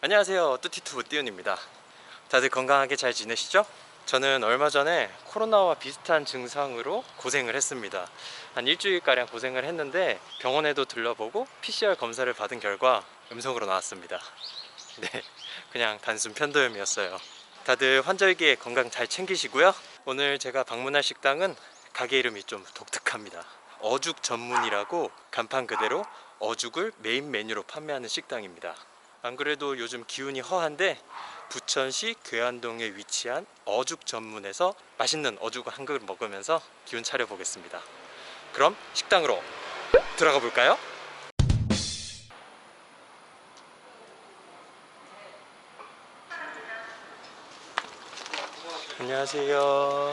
안녕하세요. 뚜티투브 띠훈입니다. 다들 건강하게 잘 지내시죠? 저는 얼마 전에 코로나와 비슷한 증상으로 고생을 했습니다. 한 일주일가량 고생을 했는데 병원에도 들러보고 PCR 검사를 받은 결과 음성으로 나왔습니다. 네 그냥 단순 편도염이었어요. 다들 환절기에 건강 잘 챙기시고요. 오늘 제가 방문할 식당은 가게 이름이 좀 독특합니다. 어죽 전문이라고 간판 그대로 어죽을 메인 메뉴로 판매하는 식당입니다 안 그래도 요즘 기운이 허한데 부천시 괴안동에 위치한 어죽 전문에서 맛있는 어죽 한 그릇 먹으면서 기운 차려 보겠습니다. 그럼 식당으로 들어가 볼까요? 안녕하세요.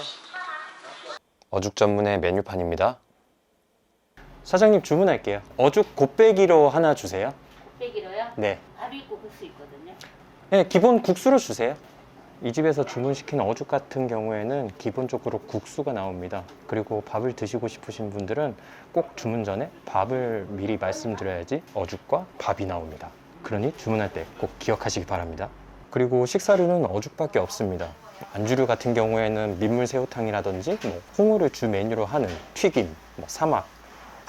어죽 전문의 메뉴판입니다. 사장님 주문할게요. 어죽 곱빼기로 하나 주세요. 빼기로요? 네. 밥이 있고 국수 있거든요. 네, 기본 국수로 주세요. 이 집에서 주문시킨 어죽 같은 경우에는 기본적으로 국수가 나옵니다. 그리고 밥을 드시고 싶으신 분들은 꼭 주문 전에 밥을 미리 말씀드려야지 어죽과 밥이 나옵니다. 그러니 주문할 때 꼭 기억하시기 바랍니다. 그리고 식사류는 어죽밖에 없습니다. 안주류 같은 경우에는 민물 새우탕이라든지 뭐 홍어를 주 메뉴로 하는 튀김, 뭐 사막,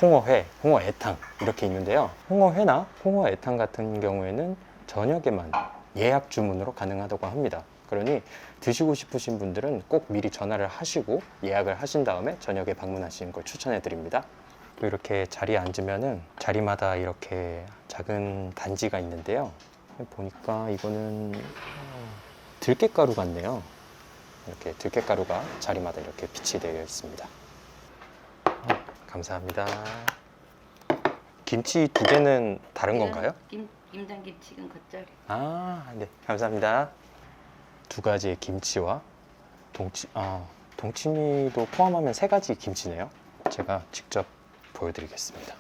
홍어회, 홍어애탕 이렇게 있는데요. 홍어회나 홍어애탕 같은 경우에는 저녁에만 예약 주문으로 가능하다고 합니다. 그러니 드시고 싶으신 분들은 꼭 미리 전화를 하시고 예약을 하신 다음에 저녁에 방문하시는 걸 추천해 드립니다. 또 이렇게 자리에 앉으면은 자리마다 이렇게 작은 단지가 있는데요. 보니까 이거는 어, 들깨가루 같네요. 이렇게 들깨가루가 자리마다 이렇게 빛이 되어 있습니다. 어, 감사합니다. 김치 두 개는 다른 건가요? 김 김장 김치는 겉절이. 아, 네, 감사합니다. 두 가지의 김치와 동치, 아, 동치미도 포함하면 세 가지 김치네요. 제가 직접 보여드리겠습니다.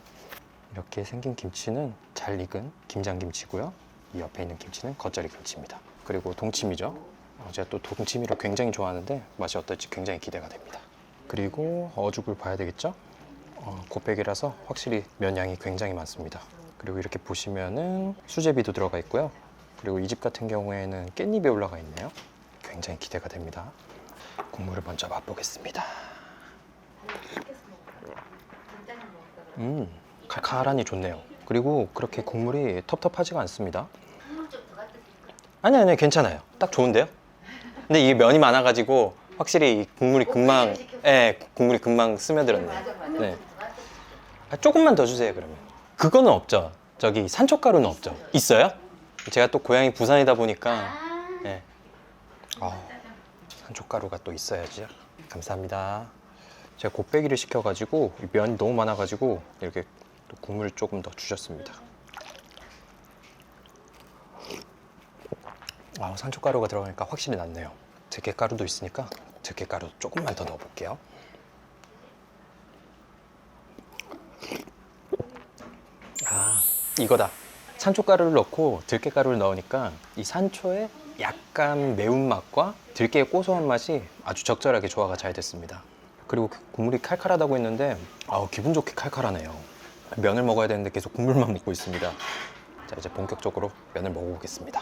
이렇게 생긴 김치는 잘 익은 김장 김치고요. 이 옆에 있는 김치는 겉절이 김치입니다. 그리고 동치미죠. 어, 제가 또 동치미를 굉장히 좋아하는데 맛이 어떨지 굉장히 기대가 됩니다. 그리고 어죽을 봐야 되겠죠? 어, 곱빼기라서 확실히 면양이 굉장히 많습니다. 그리고 이렇게 보시면은 수제비도 들어가 있고요. 그리고 이 집 같은 경우에는 깻잎이 올라가 있네요. 굉장히 기대가 됩니다. 국물을 먼저 맛보겠습니다. 음, 칼칼하니 좋네요. 그리고 그렇게 국물이 텁텁하지가 않습니다. 아니 아니 괜찮아요. 딱 좋은데요. 근데 이게 면이 많아가지고 확실히 이 국물이 금방, 예, 국물이 금방 스며들었네요. 맞아. 네. 아, 조금만 더 주세요 그러면. 그거는 없죠. 저기 산초가루는 없죠. 있어요? 제가 또 고향이 부산이다 보니까. 아. 네. 아, 산초가루가 또 있어야죠. 감사합니다. 제가 곱빼기를 시켜가지고 이 면이 너무 많아가지고 이렇게 또 국물을 조금 더 주셨습니다. 아, 산초가루가 들어가니까 확실히 낫네요. 들깨가루도 있으니까 들깨가루 조금만 더 넣어볼게요 아 이거다. 산초가루를 넣고 들깨가루를 넣으니까 이 산초의 약간 매운맛과 들깨의 고소한 맛이 아주 적절하게 조화가 잘 됐습니다. 그리고 그 국물이 칼칼하다고 했는데 아우 기분 좋게 칼칼하네요. 면을 먹어야 되는데 계속 국물만 먹고 있습니다. 자 이제 본격적으로 면을 먹어보겠습니다.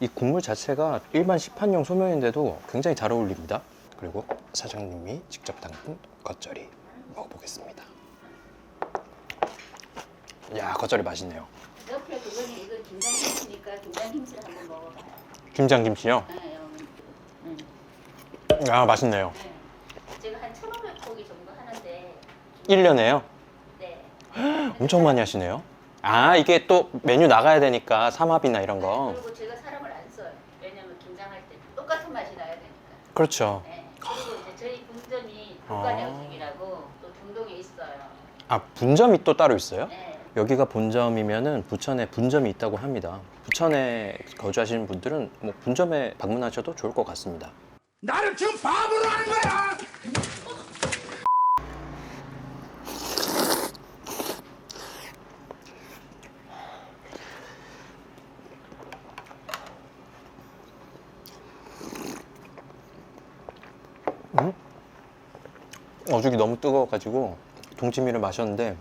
이 국물 자체가 일반 시판용 소면인데도 굉장히 잘 어울립니다. 그리고 사장님이 직접 담근 겉절이 먹어보겠습니다. 야, 겉절이 맛있네요. 옆에 그거는 이거 김장김치니까 김장김치를 한번 먹어봐요. 김장 김치요? 네, 여기. 음, 야, 맛있네요. 네. 제가 한 1,500포기 정도 하는데 1년에요? 네. 엄청 많이 하시네요. 아, 이게 또 메뉴 나가야 되니까 삼합이나 이런 거. 그리고 제가 사람을 안 써요. 왜냐면 김장할 때 똑같은 맛이 나야 되니까. 그렇죠. 네. 그리고 이제 저희 분점이 아. 불가량식이라고 또 중동에 있어요. 아, 분점이 또 따로 있어요? 네. 여기가 본점이면은 부천에 분점이 있다고 합니다. 부천에 거주하시는 분들은 뭐 분점에 방문하셔도 좋을 것 같습니다. 나를 지금 바보로 하는 거야! 어죽이 너무 뜨거워가지고 동치미를 마셨는데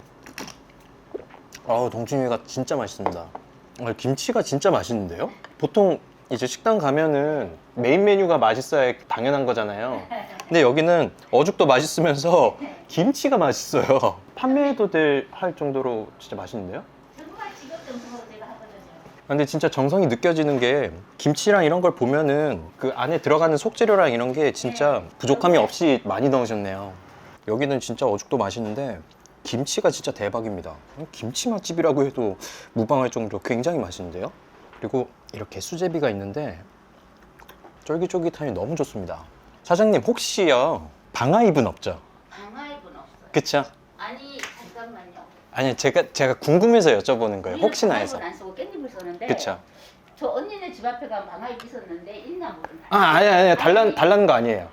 아 동치미가 진짜 맛있습니다. 아, 김치가 진짜 맛있는데요? 보통 이제 식당 가면은 메인 메뉴가 맛있어야 당연한 거잖아요. 근데 여기는 어죽도 맛있으면서 김치가 맛있어요. 판매해도 될 할 정도로 진짜 맛있는데요? 근데 진짜 정성이 느껴지는 게 김치랑 이런 걸 보면은 그 안에 들어가는 속재료랑 이런 게 진짜 부족함이 없이 많이 넣으셨네요. 여기는 진짜 어죽도 맛있는데 김치가 진짜 대박입니다. 김치 맛집이라고 해도 무방할 정도로 굉장히 맛있는데요. 그리고 이렇게 수제비가 있는데 쫄깃쫄깃하니 너무 좋습니다. 사장님 혹시요 방아잎은 없죠? 방아잎은 없어요. 그쵸? 아니 잠깐만요. 아니 제가 제가 궁금해서 여쭤보는 거예요. 우리는 혹시나 해서. 방아잎은 안 쓰고 깻잎을 쓰는데. 그쵸? 저 언니네 집 앞에 가면 방아잎 있었는데 있나 모르나. 아 아니 아니 달란 달라는 거 아니에요.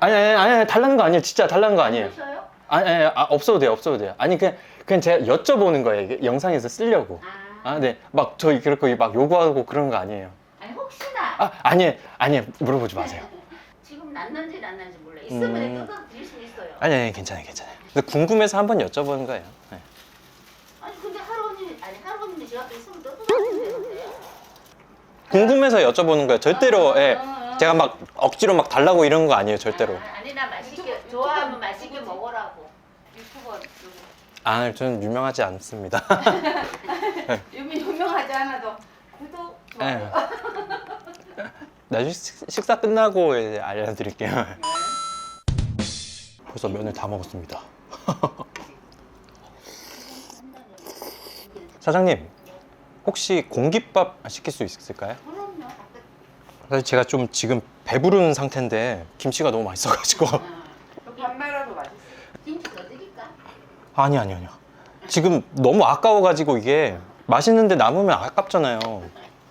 아니. 아니 아니 달라는 거 아니에요. 진짜 달라는 거 아니에요. 보셔요? 아니, 아니 아, 없어도 돼요. 없어도 돼요. 아니 그냥 그냥 제가 여쭤보는 거예요. 이게 영상에서 쓰려고. 아, 아 네. 막 저 그렇게 막 요구하고 그런 거 아니에요. 아니 혹시나 아 아니 아니 물어보지 마세요. 지금 났는지 났는지 몰라. 있으면 음. 뜯어 드릴 수 있어요. 아니 아니 괜찮아요 괜찮아요. 근데 궁금해서 한번 여쭤보는 거예요. 네. 아니 근데 할아버님 아니 할아버님이 집 앞에 있으면 뜯어 드리는데요. 궁금해서 여쭤보는 거예요. 절대로 예. 제가 막 억지로 막 달라고 이런 거 아니에요. 절대로. 아, 아니 나 맛있게 좋아하면 맛있게 먹으라고. 유튜버 누구? 아 저는 유명하지 않습니다. 유명하지 않아도 구독 예. 좋아요. 나중에 식- 식사 끝나고 이제 알려드릴게요. 벌써 면을 다 먹었습니다. 사장님, 혹시 공깃밥 시킬 수 있을까요? 그럼요. 사실 제가 좀 지금 배부른 상태인데 김치가 너무 맛있어가지고 반말아도 맛있어. 김치 더 드릴까? 아니 아니 아니요. 지금 너무 아까워가지고 이게 맛있는데 남으면 아깝잖아요.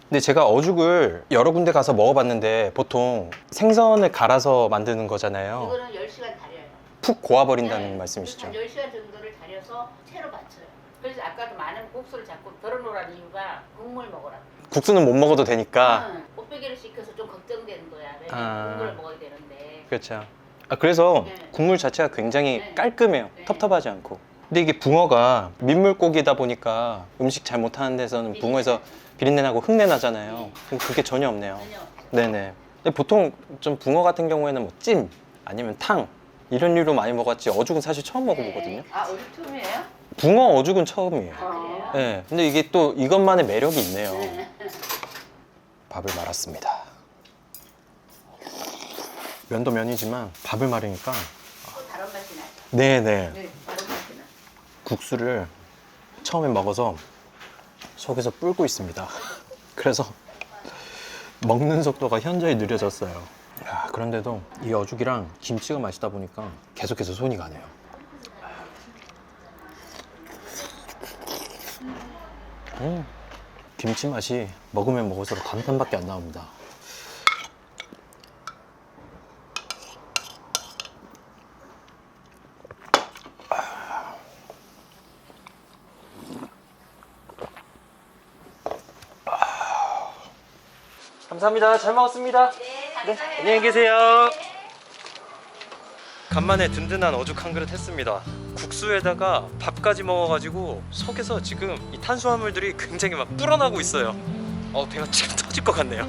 근데 제가 어죽을 여러 군데 가서 먹어봤는데 보통 생선을 갈아서 만드는 거잖아요. 이거는 10시간 달여요. 푹 고아버린다는 네. 말씀이시죠? 한 10시간 정도를 달여서 채로 받쳐요. 그래서 아까도 많은 국수를 자꾸 덜어놓으라는 이유가 국물 먹으라고. 국수는 못 먹어도 되니까. 응. 꽃배기를 시켜서 좀 걱정되는 거야. 왜냐면 아. 국물을 먹어야 되는데. 그렇죠. 아, 그래서 네. 국물 자체가 굉장히 네. 깔끔해요. 네. 텁텁하지 않고. 근데 이게 붕어가 민물고기다 보니까 음식 잘 못하는 데서는 붕어에서 비린내 나고 흙내 나잖아요. 근데 그게 전혀 없네요. 전혀 없어요. 네네. 근데 보통 좀 붕어 같은 경우에는 뭐 찜 아니면 탕 이런 류로 많이 먹었지 어죽은 사실 처음 먹어보거든요. 아, 우리 툼이에요? 붕어 어죽은 처음이에요. 아, 그래요? 네. 근데 이게 또 이것만의 매력이 있네요. 네. 밥을 말았습니다. 면도 면이지만 밥을 말으니까 또 다른 맛이 나죠. 네네 네, 다른 맛이 나. 국수를 처음에 먹어서 속에서 불고 있습니다. 그래서 먹는 속도가 현저히 느려졌어요. 야, 그런데도 이 어죽이랑 김치가 맛있다 보니까 계속해서 손이 가네요. 음, 김치 맛이 먹으면 먹을수록 단편밖에 안 나옵니다. 감사합니다. 잘 먹었습니다. 네, 안녕히 계세요. 간만에 든든한 어죽 한 그릇 했습니다. 국수에다가 밥까지 먹어가지고 속에서 지금 이 탄수화물들이 굉장히 막 불어나고 있어요. 어 배가 지금 터질 것 같네요.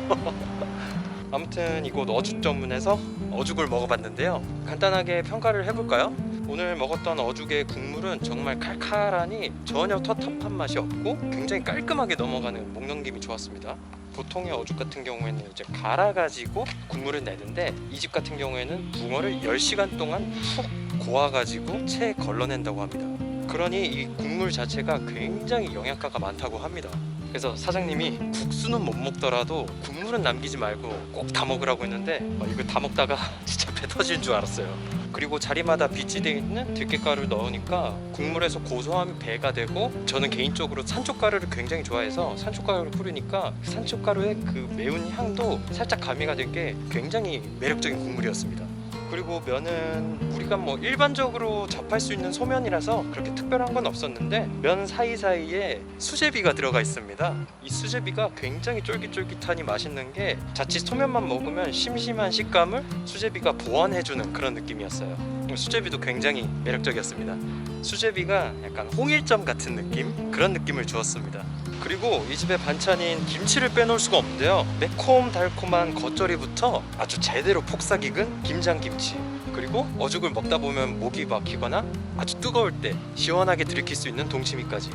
아무튼 이곳 어죽 전문에서 어죽을 먹어봤는데요. 간단하게 평가를 해볼까요? 오늘 먹었던 어죽의 국물은 정말 칼칼하니 전혀 텁텁한 맛이 없고 굉장히 깔끔하게 넘어가는 목 넘김이 좋았습니다. 보통의 어죽 같은 경우에는 이제 갈아가지고 국물을 내는데 이 집 같은 경우에는 붕어를 10시간 동안 푹 고아가지고 채 걸러낸다고 합니다. 그러니 이 국물 자체가 굉장히 영양가가 많다고 합니다. 그래서 사장님이 국수는 못 먹더라도 국물은 남기지 말고 꼭 다 먹으라고 했는데 어, 이거 다 먹다가 진짜 배 터질 줄 알았어요. 그리고 자리마다 비치되어 있는 들깨가루를 넣으니까 국물에서 고소함이 배가 되고 저는 개인적으로 산초가루를 굉장히 좋아해서 산초가루를 뿌리니까 산초가루의 그 매운 향도 살짝 가미가 된 게 굉장히 매력적인 국물이었습니다. 그리고 면은 우리가 뭐 일반적으로 접할 수 있는 소면이라서 그렇게 특별한 건 없었는데 면 사이사이에 수제비가 들어가 있습니다. 이 수제비가 굉장히 쫄깃쫄깃하니 맛있는 게 자칫 소면만 먹으면 심심한 식감을 수제비가 보완해주는 그런 느낌이었어요. 수제비도 굉장히 매력적이었습니다. 수제비가 약간 홍일점 같은 느낌? 그런 느낌을 주었습니다. 그리고 이 집의 반찬인 김치를 빼놓을 수가 없는데요. 매콤 달콤한 겉절이부터 아주 제대로 폭삭 익은 김장김치. 그리고 어죽을 먹다 보면 목이 막히거나 아주 뜨거울 때 시원하게 들이킬 수 있는 동치미까지.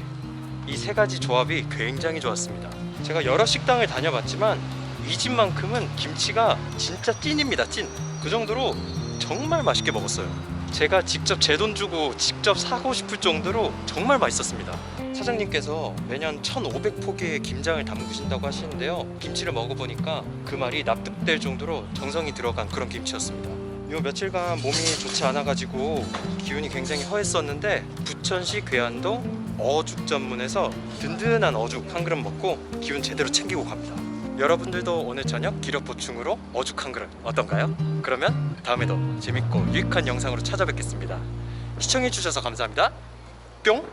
이 세 가지 조합이 굉장히 좋았습니다. 제가 여러 식당을 다녀봤지만 이 집만큼은 김치가 진짜 찐입니다. 찐. 그 정도로 정말 맛있게 먹었어요. 제가 직접 제 돈 주고 직접 사고 싶을 정도로 정말 맛있었습니다. 사장님께서 매년 1,500포기의 김장을 담그신다고 하시는데요. 김치를 먹어보니까 그 말이 납득될 정도로 정성이 들어간 그런 김치였습니다. 요 며칠간 몸이 좋지 않아가지고 기운이 굉장히 허했었는데 부천시 괴안동 어죽 전문에서 든든한 어죽 한 그릇 먹고 기운 제대로 챙기고 갑니다. 여러분들도 오늘 저녁 기력 보충으로 어죽 한 그릇 어떤가요? 그러면 다음에도 재밌고 유익한 영상으로 찾아뵙겠습니다. 시청해주셔서 감사합니다. 뿅!